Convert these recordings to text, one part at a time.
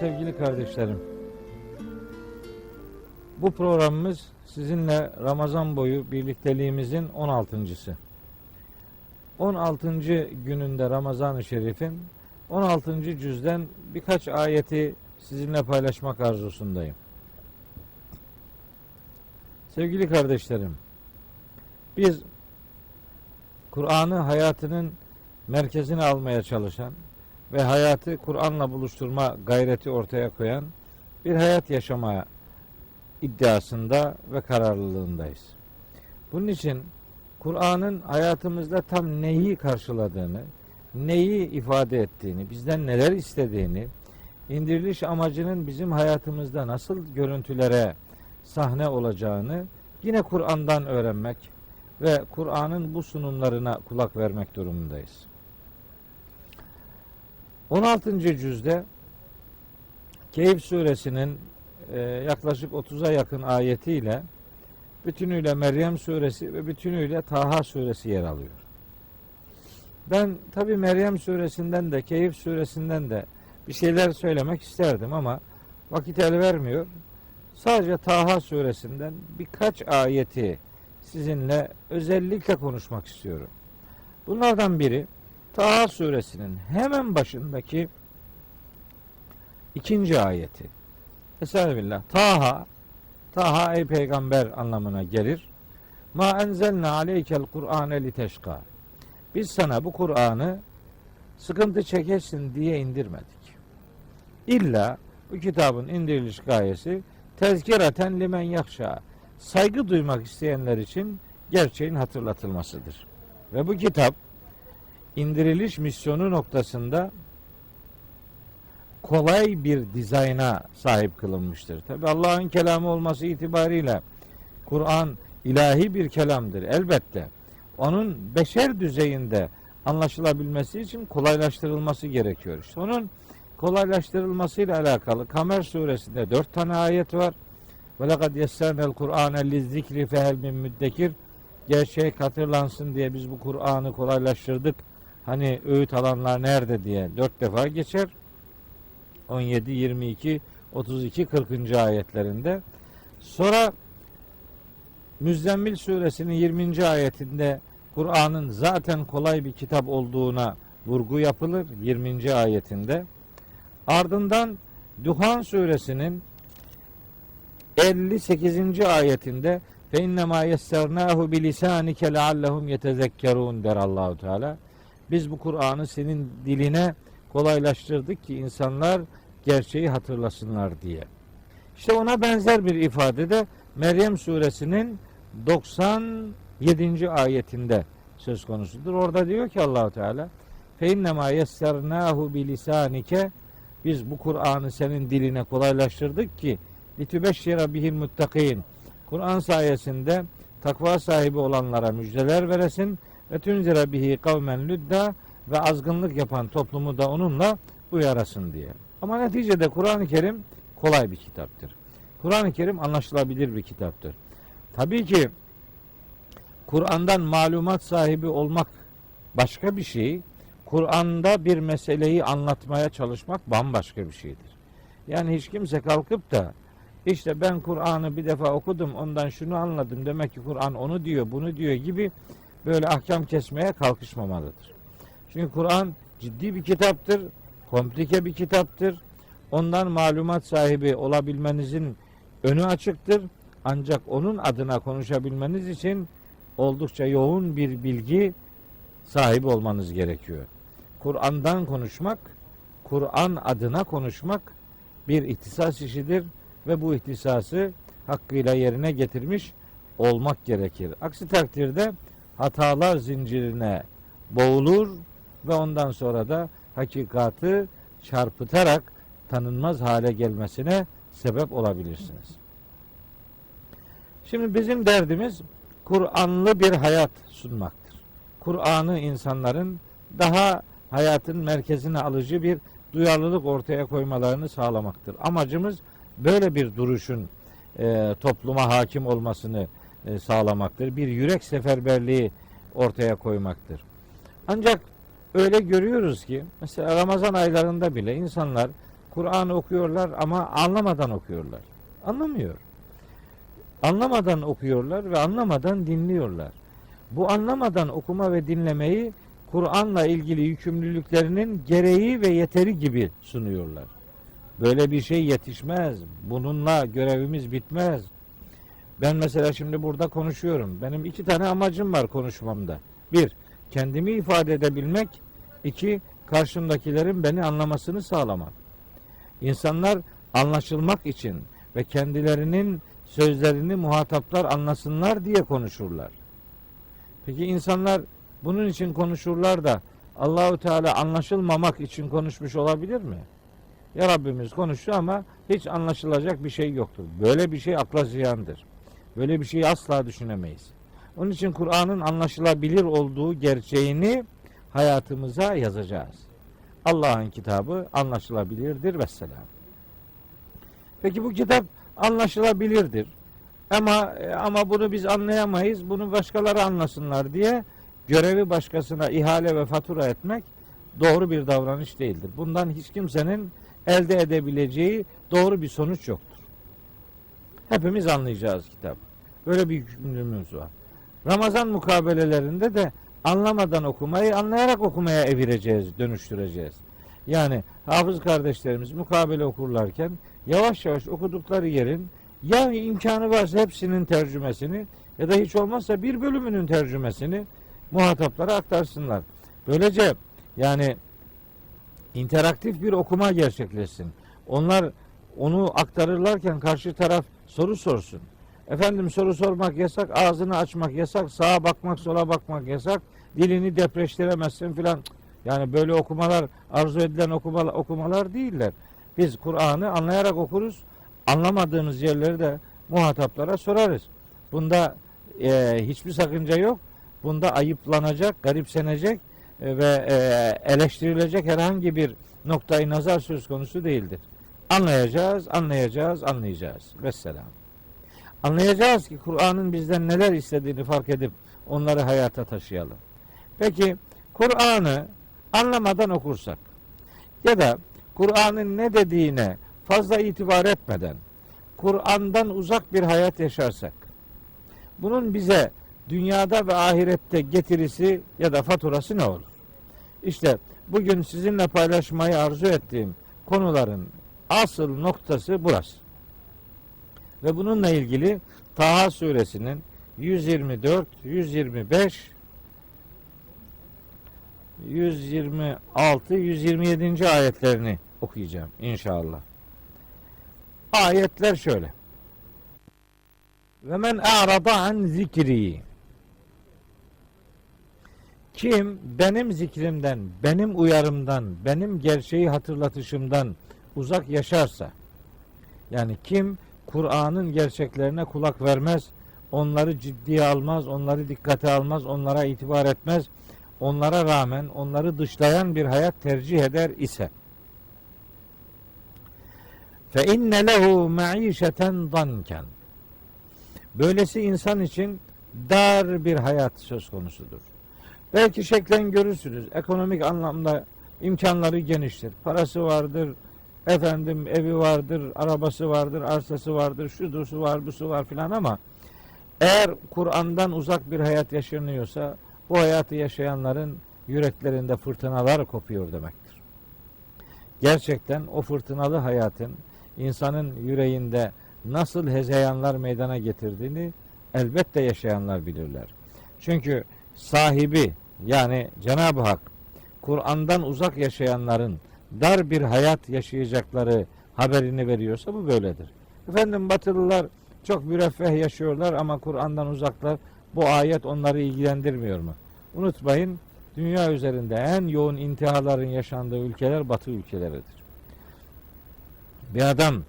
Sevgili kardeşlerim. Bu programımız sizinle Ramazan boyu birlikteliğimizin 16.sı. 16. gününde Ramazan-ı Şerif'in 16. cüzden birkaç ayeti sizinle paylaşmak arzusundayım. Sevgili kardeşlerim, biz Kur'an'ı hayatının merkezine almaya çalışan ve hayatı Kur'an'la buluşturma gayreti ortaya koyan bir hayat yaşama iddiasında ve kararlılığındayız. Bunun için Kur'an'ın hayatımızda tam neyi karşıladığını, neyi ifade ettiğini, bizden neler istediğini, indiriliş amacının bizim hayatımızda nasıl görüntülere sahne olacağını yine Kur'an'dan öğrenmek ve Kur'an'ın bu sunumlarına kulak vermek durumundayız. 16. cüzde Keyif suresinin e, yaklaşık 30'a yakın ayetiyle bütünüyle Meryem suresi ve bütünüyle Taha suresi yer alıyor. Ben tabi Meryem suresinden de Keyif suresinden de bir şeyler söylemek isterdim ama vakit el vermiyor. Sadece Taha suresinden birkaç ayeti sizinle özellikle konuşmak istiyorum. Bunlardan biri Taha suresinin hemen başındaki ikinci ayeti. Estağfirullah. Taha Taha ey peygamber anlamına gelir. Ma enzelna aleykel Kur'ane li teşka. Biz sana bu Kur'an'ı sıkıntı çekesin diye indirmedik. İlla bu kitabın indiriliş gayesi tezkireten limen yakşa. Saygı duymak isteyenler için gerçeğin hatırlatılmasıdır. Ve bu kitap indiriliş misyonu noktasında kolay bir dizayna sahip kılınmıştır. Tabi Allah'ın kelamı olması itibariyle Kur'an ilahi bir kelamdır elbette. Onun beşer düzeyinde anlaşılabilmesi için kolaylaştırılması gerekiyor. İşte onun kolaylaştırılmasıyla alakalı Kamer suresinde dört tane ayet var. Ve lekad yessernel Kur'ane lizzikri fehel min müddekir. Gerçek hatırlansın diye biz bu Kur'an'ı kolaylaştırdık. Hani öğüt alanlar nerede diye dört defa geçer. 17, 22, 32, 40. ayetlerinde. Sonra Müzzemmil suresinin 20. ayetinde Kur'an'ın zaten kolay bir kitap olduğuna vurgu yapılır 20. ayetinde. Ardından Duhan suresinin 58. ayetinde fe innema yessernahu bi lisanike leallehum yetezekkerun der Allahu Teala. Biz bu Kur'an'ı senin diline kolaylaştırdık ki insanlar gerçeği hatırlasınlar diye. İşte ona benzer bir ifade de Meryem suresinin 97. ayetinde söz konusudur. Orada diyor ki Allahu Teala fe innema yessernahu bi lisanike biz bu Kur'an'ı senin diline kolaylaştırdık ki litübeşşire bihil muttakin Kur'an sayesinde takva sahibi olanlara müjdeler veresin ve tünzire bihi kavmen lüdda ve azgınlık yapan toplumu da onunla uyarasın diye. Ama neticede Kur'an-ı Kerim kolay bir kitaptır. Kur'an-ı Kerim anlaşılabilir bir kitaptır. Tabii ki Kur'an'dan malumat sahibi olmak başka bir şey. Kur'an'da bir meseleyi anlatmaya çalışmak bambaşka bir şeydir. Yani hiç kimse kalkıp da işte ben Kur'an'ı bir defa okudum ondan şunu anladım demek ki Kur'an onu diyor bunu diyor gibi böyle ahkam kesmeye kalkışmamalıdır. Çünkü Kur'an ciddi bir kitaptır, komplike bir kitaptır. Ondan malumat sahibi olabilmenizin önü açıktır. Ancak onun adına konuşabilmeniz için oldukça yoğun bir bilgi sahibi olmanız gerekiyor. Kur'an'dan konuşmak, Kur'an adına konuşmak bir ihtisas işidir ve bu ihtisası hakkıyla yerine getirmiş olmak gerekir. Aksi takdirde hatalar zincirine boğulur ve ondan sonra da hakikatı çarpıtarak tanınmaz hale gelmesine sebep olabilirsiniz. Şimdi bizim derdimiz Kur'anlı bir hayat sunmaktır. Kur'an'ı insanların daha hayatın merkezine alıcı bir duyarlılık ortaya koymalarını sağlamaktır. Amacımız böyle bir duruşun e, topluma hakim olmasını sağlamaktır. Bir yürek seferberliği ortaya koymaktır. Ancak öyle görüyoruz ki mesela Ramazan aylarında bile insanlar Kur'an okuyorlar ama anlamadan okuyorlar. Anlamıyor. Anlamadan okuyorlar ve anlamadan dinliyorlar. Bu anlamadan okuma ve dinlemeyi Kur'an'la ilgili yükümlülüklerinin gereği ve yeteri gibi sunuyorlar. Böyle bir şey yetişmez. Bununla görevimiz bitmez. Ben mesela şimdi burada konuşuyorum. Benim iki tane amacım var konuşmamda. Bir, kendimi ifade edebilmek. iki karşımdakilerin beni anlamasını sağlamak. İnsanlar anlaşılmak için ve kendilerinin sözlerini muhataplar anlasınlar diye konuşurlar. Peki insanlar bunun için konuşurlar da Allahu Teala anlaşılmamak için konuşmuş olabilir mi? Ya Rabbimiz konuştu ama hiç anlaşılacak bir şey yoktur. Böyle bir şey akla ziyandır. Böyle bir şeyi asla düşünemeyiz. Onun için Kur'an'ın anlaşılabilir olduğu gerçeğini hayatımıza yazacağız. Allah'ın kitabı anlaşılabilirdir ve selam. Peki bu kitap anlaşılabilirdir. Ama ama bunu biz anlayamayız. Bunu başkaları anlasınlar diye görevi başkasına ihale ve fatura etmek doğru bir davranış değildir. Bundan hiç kimsenin elde edebileceği doğru bir sonuç yoktur. Hepimiz anlayacağız kitap. Böyle bir yükümlülüğümüz var. Ramazan mukabelelerinde de anlamadan okumayı anlayarak okumaya evireceğiz, dönüştüreceğiz. Yani hafız kardeşlerimiz mukabele okurlarken yavaş yavaş okudukları yerin ya imkanı varsa hepsinin tercümesini ya da hiç olmazsa bir bölümünün tercümesini muhataplara aktarsınlar. Böylece yani interaktif bir okuma gerçekleşsin. Onlar onu aktarırlarken karşı taraf soru sorsun. Efendim soru sormak yasak, ağzını açmak yasak, sağa bakmak, sola bakmak yasak, dilini depreştiremezsin filan. Yani böyle okumalar arzu edilen okumalar, okumalar değiller. Biz Kur'an'ı anlayarak okuruz. Anlamadığımız yerleri de muhataplara sorarız. Bunda e, hiçbir sakınca yok. Bunda ayıplanacak, garipsenecek e, ve e, eleştirilecek herhangi bir noktayı nazar söz konusu değildir. Anlayacağız, anlayacağız, anlayacağız. Vesselam. Anlayacağız ki Kur'an'ın bizden neler istediğini fark edip onları hayata taşıyalım. Peki Kur'an'ı anlamadan okursak ya da Kur'an'ın ne dediğine fazla itibar etmeden Kur'an'dan uzak bir hayat yaşarsak bunun bize dünyada ve ahirette getirisi ya da faturası ne olur? İşte bugün sizinle paylaşmayı arzu ettiğim konuların asıl noktası burası. Ve bununla ilgili Taha suresinin 124, 125, 126, 127. ayetlerini okuyacağım inşallah. Ayetler şöyle. Ve men a'rada an zikri. Kim benim zikrimden, benim uyarımdan, benim gerçeği hatırlatışımdan uzak yaşarsa, yani kim Kur'an'ın gerçeklerine kulak vermez, onları ciddiye almaz, onları dikkate almaz, onlara itibar etmez, onlara rağmen onları dışlayan bir hayat tercih eder ise fe inne lehu maişeten danken böylesi insan için dar bir hayat söz konusudur. Belki şeklen görürsünüz. Ekonomik anlamda imkanları geniştir. Parası vardır, efendim evi vardır, arabası vardır, arsası vardır, şudusu var, busu var filan ama eğer Kur'an'dan uzak bir hayat yaşanıyorsa bu hayatı yaşayanların yüreklerinde fırtınalar kopuyor demektir. Gerçekten o fırtınalı hayatın insanın yüreğinde nasıl hezeyanlar meydana getirdiğini elbette yaşayanlar bilirler. Çünkü sahibi yani Cenab-ı Hak Kur'an'dan uzak yaşayanların dar bir hayat yaşayacakları haberini veriyorsa bu böyledir. Efendim Batılılar çok müreffeh yaşıyorlar ama Kur'an'dan uzaklar. Bu ayet onları ilgilendirmiyor mu? Unutmayın dünya üzerinde en yoğun intiharların yaşandığı ülkeler Batı ülkeleridir. Bir adam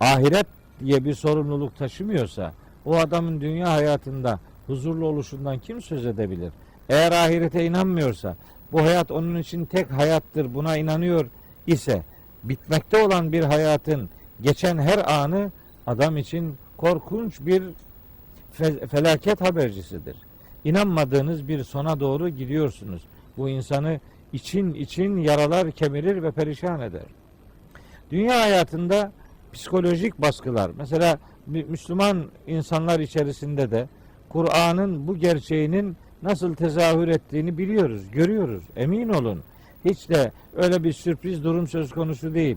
ahiret diye bir sorumluluk taşımıyorsa o adamın dünya hayatında huzurlu oluşundan kim söz edebilir? Eğer ahirete inanmıyorsa bu hayat onun için tek hayattır buna inanıyor ise bitmekte olan bir hayatın geçen her anı adam için korkunç bir fe- felaket habercisidir. İnanmadığınız bir sona doğru gidiyorsunuz. Bu insanı için için yaralar kemirir ve perişan eder. Dünya hayatında psikolojik baskılar, mesela Mü- Müslüman insanlar içerisinde de Kur'an'ın bu gerçeğinin nasıl tezahür ettiğini biliyoruz, görüyoruz. Emin olun. Hiç de öyle bir sürpriz durum söz konusu değil.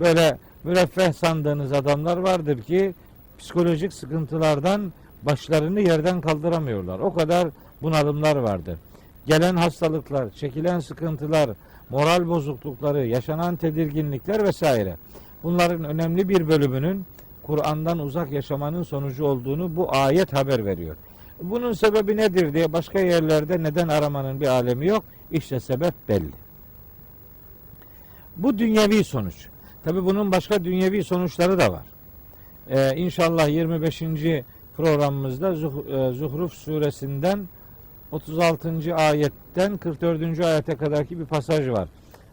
Böyle müreffeh sandığınız adamlar vardır ki psikolojik sıkıntılardan başlarını yerden kaldıramıyorlar. O kadar bunalımlar vardır. Gelen hastalıklar, çekilen sıkıntılar, moral bozuklukları, yaşanan tedirginlikler vesaire. Bunların önemli bir bölümünün Kur'an'dan uzak yaşamanın sonucu olduğunu bu ayet haber veriyor. Bunun sebebi nedir diye başka yerlerde neden aramanın bir alemi yok. İşte sebep belli. Bu dünyevi sonuç. Tabi bunun başka dünyevi sonuçları da var. Ee, inşallah 25. programımızda e, Zuhruf suresinden 36. ayetten 44. ayete kadarki bir pasaj var.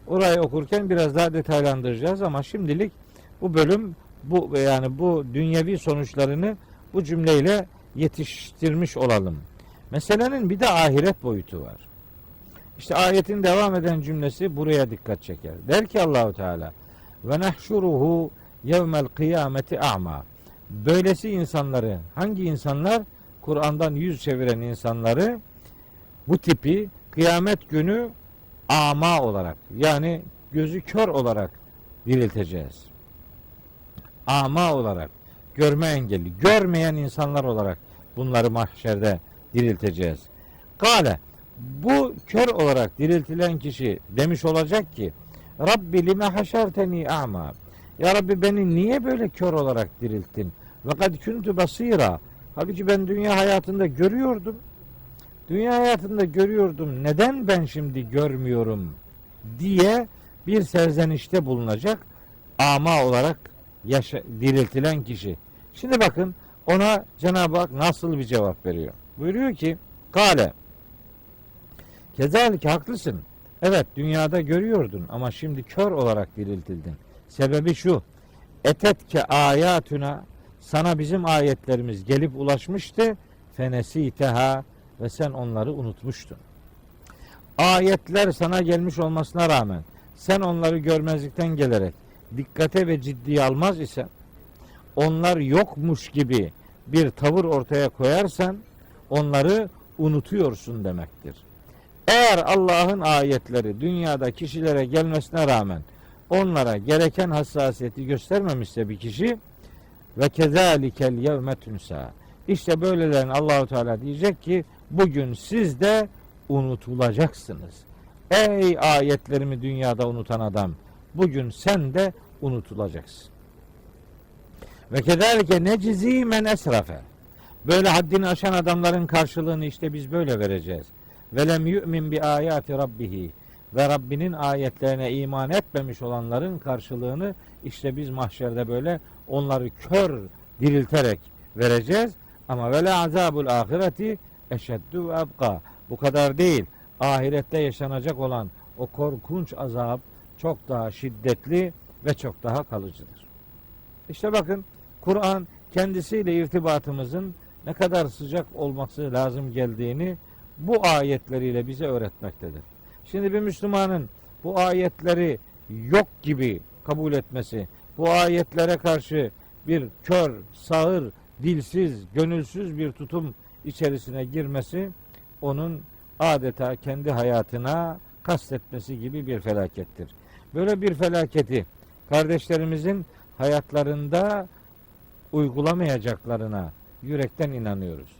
Orayı okurken biraz daha detaylandıracağız ama şimdilik bu bölüm bu yani bu dünyevi sonuçlarını bu cümleyle yetiştirmiş olalım. Meselenin bir de ahiret boyutu var. İşte ayetin devam eden cümlesi buraya dikkat çeker. Der ki Allahu Teala ve nahşuruhu yevmel kıyameti a'ma. Böylesi insanları hangi insanlar? Kur'an'dan yüz çeviren insanları bu tipi kıyamet günü ama olarak yani gözü kör olarak dirilteceğiz. Ama olarak görme engelli, görmeyen insanlar olarak bunları mahşerde dirilteceğiz. Kale bu kör olarak diriltilen kişi demiş olacak ki Rabbi lime haşerteni a'ma. Ya Rabbi beni niye böyle kör olarak dirilttin? Ve kad kuntu basira. Halbuki ben dünya hayatında görüyordum. Dünya hayatında görüyordum. Neden ben şimdi görmüyorum diye bir serzenişte bulunacak ama olarak yaşa, diriltilen kişi. Şimdi bakın ona Cenab-ı Hak nasıl bir cevap veriyor. Buyuruyor ki Kale Kezalike haklısın. Evet dünyada görüyordun ama şimdi kör olarak diriltildin. Sebebi şu. Etetke ayatuna sana bizim ayetlerimiz gelip ulaşmıştı. Fenesiteha ve sen onları unutmuştun. Ayetler sana gelmiş olmasına rağmen sen onları görmezlikten gelerek dikkate ve ciddiye almaz isen onlar yokmuş gibi bir tavır ortaya koyarsan onları unutuyorsun demektir. Eğer Allah'ın ayetleri dünyada kişilere gelmesine rağmen onlara gereken hassasiyeti göstermemişse bir kişi ve kezalikel yevme tunsa. İşte böylelerin Allahu Teala diyecek ki bugün siz de unutulacaksınız. Ey ayetlerimi dünyada unutan adam bugün sen de unutulacaksın. Ve kederlike necizi men esrafe. Böyle haddini aşan adamların karşılığını işte biz böyle vereceğiz. Ve lem yu'min bi ayati rabbihi. Ve Rabbinin ayetlerine iman etmemiş olanların karşılığını işte biz mahşerde böyle onları kör dirilterek vereceğiz. Ama ve la azabul ahireti eşeddu ve abqa. Bu kadar değil. Ahirette yaşanacak olan o korkunç azap çok daha şiddetli ve çok daha kalıcıdır. İşte bakın Kur'an kendisiyle irtibatımızın ne kadar sıcak olması lazım geldiğini bu ayetleriyle bize öğretmektedir. Şimdi bir Müslümanın bu ayetleri yok gibi kabul etmesi, bu ayetlere karşı bir kör, sağır, dilsiz, gönülsüz bir tutum içerisine girmesi onun adeta kendi hayatına kastetmesi gibi bir felakettir. Böyle bir felaketi kardeşlerimizin hayatlarında uygulamayacaklarına yürekten inanıyoruz.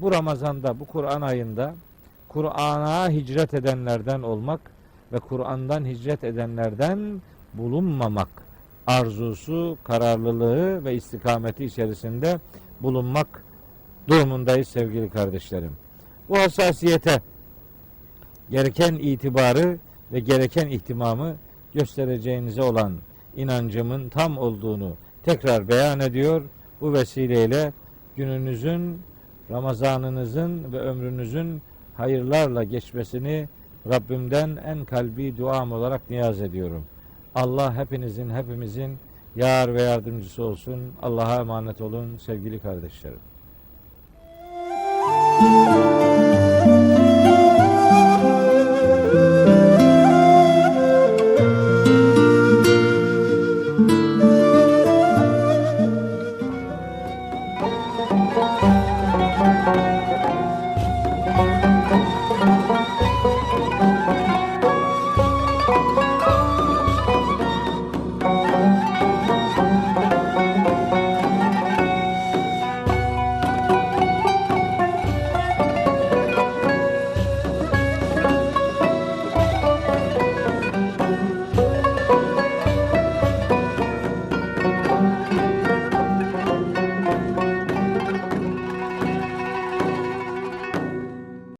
Bu Ramazan'da, bu Kur'an ayında Kur'an'a hicret edenlerden olmak ve Kur'an'dan hicret edenlerden bulunmamak arzusu, kararlılığı ve istikameti içerisinde bulunmak durumundayız sevgili kardeşlerim. Bu hassasiyete gereken itibarı ve gereken ihtimamı göstereceğinize olan inancımın tam olduğunu tekrar beyan ediyor. Bu vesileyle gününüzün, Ramazanınızın ve ömrünüzün hayırlarla geçmesini Rabbimden en kalbi duam olarak niyaz ediyorum. Allah hepinizin, hepimizin yar ve yardımcısı olsun. Allah'a emanet olun sevgili kardeşlerim.